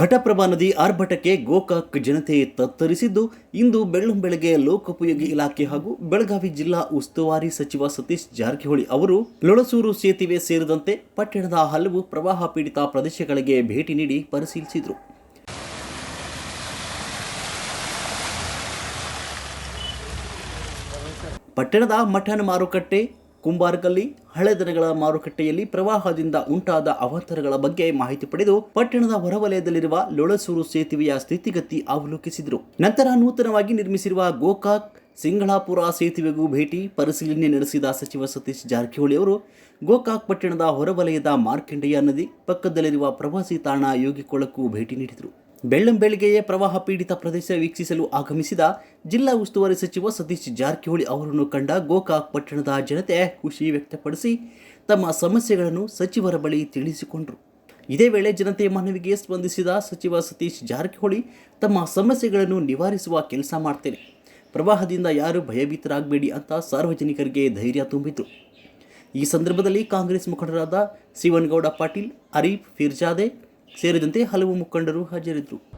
ಘಟಪ್ರಭಾ ನದಿ ಆರ್ಭಟಕ್ಕೆ ಗೋಕಾಕ್ ಜನತೆ ತತ್ತರಿಸಿದ್ದು, ಇಂದು ಬೆಳ್ಳಂಬೆಳಗ್ಗೆ ಲೋಕೋಪಯೋಗಿ ಇಲಾಖೆ ಹಾಗೂ ಬೆಳಗಾವಿ ಜಿಲ್ಲಾ ಉಸ್ತುವಾರಿ ಸಚಿವ ಸತೀಶ್ ಜಾರಕಿಹೊಳಿ ಅವರು ಲೊಳಸೂರು ಸೇತುವೆ ಸೇರಿದಂತೆ ಪಟ್ಟಣದ ಹಲವು ಪ್ರವಾಹ ಪೀಡಿತ ಪ್ರದೇಶಗಳಿಗೆ ಭೇಟಿ ನೀಡಿ ಪರಿಶೀಲಿಸಿದರು. ಪಟ್ಟಣದ ಮಠನ ಮಾರುಕಟ್ಟೆ ಕುಂಬಾರಕಲ್ಲಿ ಹಳೆ ದನಗಳ ಮಾರುಕಟ್ಟೆಯಲ್ಲಿ ಪ್ರವಾಹದಿಂದ ಉಂಟಾದ ಅವಾಂತರಗಳ ಬಗ್ಗೆ ಮಾಹಿತಿ ಪಡೆದು ಪಟ್ಟಣದ ಹೊರವಲಯದಲ್ಲಿರುವ ಲೊಳಸೂರು ಸೇತುವೆಯ ಸ್ಥಿತಿಗತಿ ಅವಲೋಕಿಸಿದರು. ನಂತರ ನೂತನವಾಗಿ ನಿರ್ಮಿಸಿರುವ ಗೋಕಾಕ್ ಸಿಂಗಳಾಪುರ ಸೇತುವೆಗೂ ಭೇಟಿ ಪರಿಶೀಲನೆ ನಡೆಸಿದ ಸಚಿವ ಸತೀಶ್ ಜಾರಕಿಹೊಳಿ ಅವರು, ಗೋಕಾಕ್ ಪಟ್ಟಣದ ಹೊರವಲಯದ ಮಾರ್ಕಂಡೆಯ ನದಿ ಪಕ್ಕದಲ್ಲಿರುವ ಪ್ರವಾಸಿ ತಾಣ ಯೋಗಿಕೊಳಕ್ಕೂ ಭೇಟಿ ನೀಡಿದರು. ಬೆಳ್ಳಂಬೆಳಗ್ಗೆಯೇ ಪ್ರವಾಹ ಪೀಡಿತ ಪ್ರದೇಶ ವೀಕ್ಷಿಸಲು ಆಗಮಿಸಿದ ಜಿಲ್ಲಾ ಉಸ್ತುವಾರಿ ಸಚಿವ ಸತೀಶ್ ಜಾರಕಿಹೊಳಿ ಅವರನ್ನು ಕಂಡ ಗೋಕಾಕ್ ಪಟ್ಟಣದ ಜನತೆ ಖುಷಿ ವ್ಯಕ್ತಪಡಿಸಿ ತಮ್ಮ ಸಮಸ್ಯೆಗಳನ್ನು ಸಚಿವರ ಬಳಿ ತಿಳಿಸಿಕೊಂಡರು. ಇದೇ ವೇಳೆ ಜನತೆಯ ಮನವಿಗೆ ಸ್ಪಂದಿಸಿದ ಸಚಿವ ಸತೀಶ್ ಜಾರಕಿಹೊಳಿ, ತಮ್ಮ ಸಮಸ್ಯೆಗಳನ್ನು ನಿವಾರಿಸುವ ಕೆಲಸ ಮಾಡ್ತೇನೆ. ಪ್ರವಾಹದಿಂದ ಯಾರು ಭಯಭೀತರಾಗಬೇಡಿ ಅಂತ ಸಾರ್ವಜನಿಕರಿಗೆ ಧೈರ್ಯ ತುಂಬಿತು ಈ ಸಂದರ್ಭದಲ್ಲಿ ಕಾಂಗ್ರೆಸ್ ಮುಖಂಡರಾದ ಶಿವನ್ಗೌಡ ಪಾಟೀಲ್, ಅರೀಫ್ ಫಿರ್ಜಾದೆ ಸೇರಿದಂತೆ ಹಲವು ಮುಖಂಡರು ಹಾಜರಿದ್ದರು.